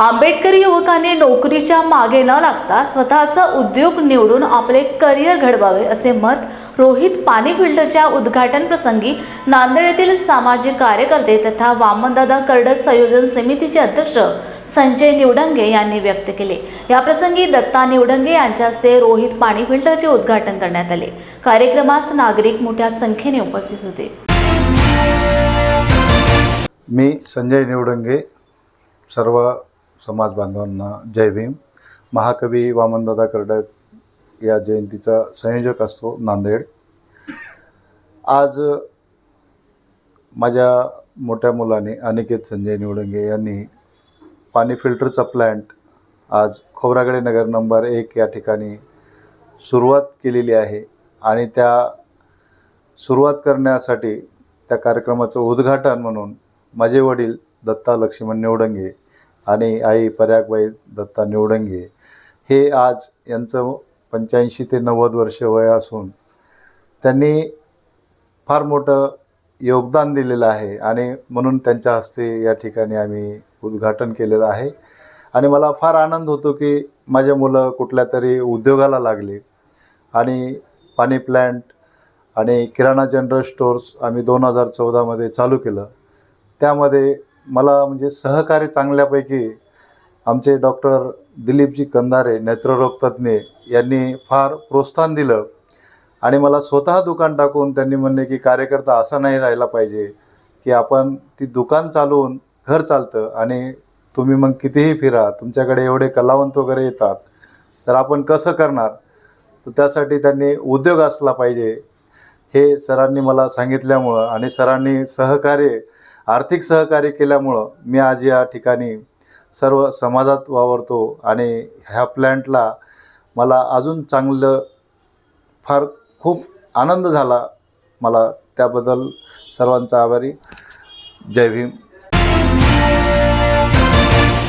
आंबेडकरी युवकांनी नोकरीच्या मागे न लागता स्वतःचा उद्योग निवडून आपले करिअर घडवावे असे मत रोहित पाणी फिल्टरच्या उद्घाटन प्रसंगी नांदेड येथील सामाजिक कार्यकर्ते तथा वामनदादा कर्डक संयोजन समितीचे अध्यक्ष संजय निवडंगे यांनी व्यक्त केले. याप्रसंगी दत्ता निवडंगे यांच्या हस्ते रोहित पाणी फिल्टरचे उद्घाटन करण्यात आले. कार्यक्रमास नागरिक मोठ्या संख्येने उपस्थित होते. मी संजय निवडंगे सर्व समाज बांधवांना जय भीम. महाकवी वामनदादा कर्डक या जयंतीचा संयोजक असतो नांदेड. आज माझ्या मोठ्या मुलाने अनिकेत संजय निवडंगे यांनी पाणी फिल्टरचा प्लॅन्ट आज खोब्रागडे नगर नंबर एक या ठिकाणी सुरुवात केलेली आहे आणि त्या सुरुवात करण्यासाठी त्या कार्यक्रमाचं उद्घाटन म्हणून माझे वडील दत्ता लक्ष्मण निवडंगे आणि आई पर्यागबाई दत्ता निवडंगे हे आज यांचं पंच्याऐंशी ते नव्वद वर्ष वय असून त्यांनी फार मोठं योगदान दिलेलं आहे आणि म्हणून त्यांच्या हस्ते या ठिकाणी आम्ही उद्घाटन केलेलं आहे. आणि मला फार आनंद होतो की माझे मुलं कुठल्या तरी उद्योगाला लागले आणि पाणी प्लॅन्ट आणि किराणा जनरल स्टोर्स आम्ही दोन हजार चौदामध्ये चालू केलं. त्यामध्ये मला म्हणजे सहकार्य चांगल्यापैकी आमचे डॉक्टर दिलीपजी कंधारे नेत्ररोग तज्ज्ञ यांनी फार प्रोत्साहन दिलं. आणि मला स्वतः दुकान टाकून त्यांनी म्हणणे की कार्यकर्ता असा नाही राहिला पाहिजे की आपण ती दुकान चालवून घर चालतं आणि तुम्ही मग कितीही फिरा तुमच्याकडे एवढे कलावंत वगैरे येतात तर आपण कसं करणार? तर त्यासाठी त्यांनी उद्योग असला पाहिजे हे सरांनी मला सांगितल्यामुळं आणि सरांनी सहकार्य आर्थिक सहकार्य केल्यामुळं मी आज या ठिकाणी सर्व समाजात वावरतो आणि ह्या प्लॅन्टला मला अजून चांगलं फार खूप आनंद झाला. मला त्याबद्दल सर्वांचा आभारी. जय भीम.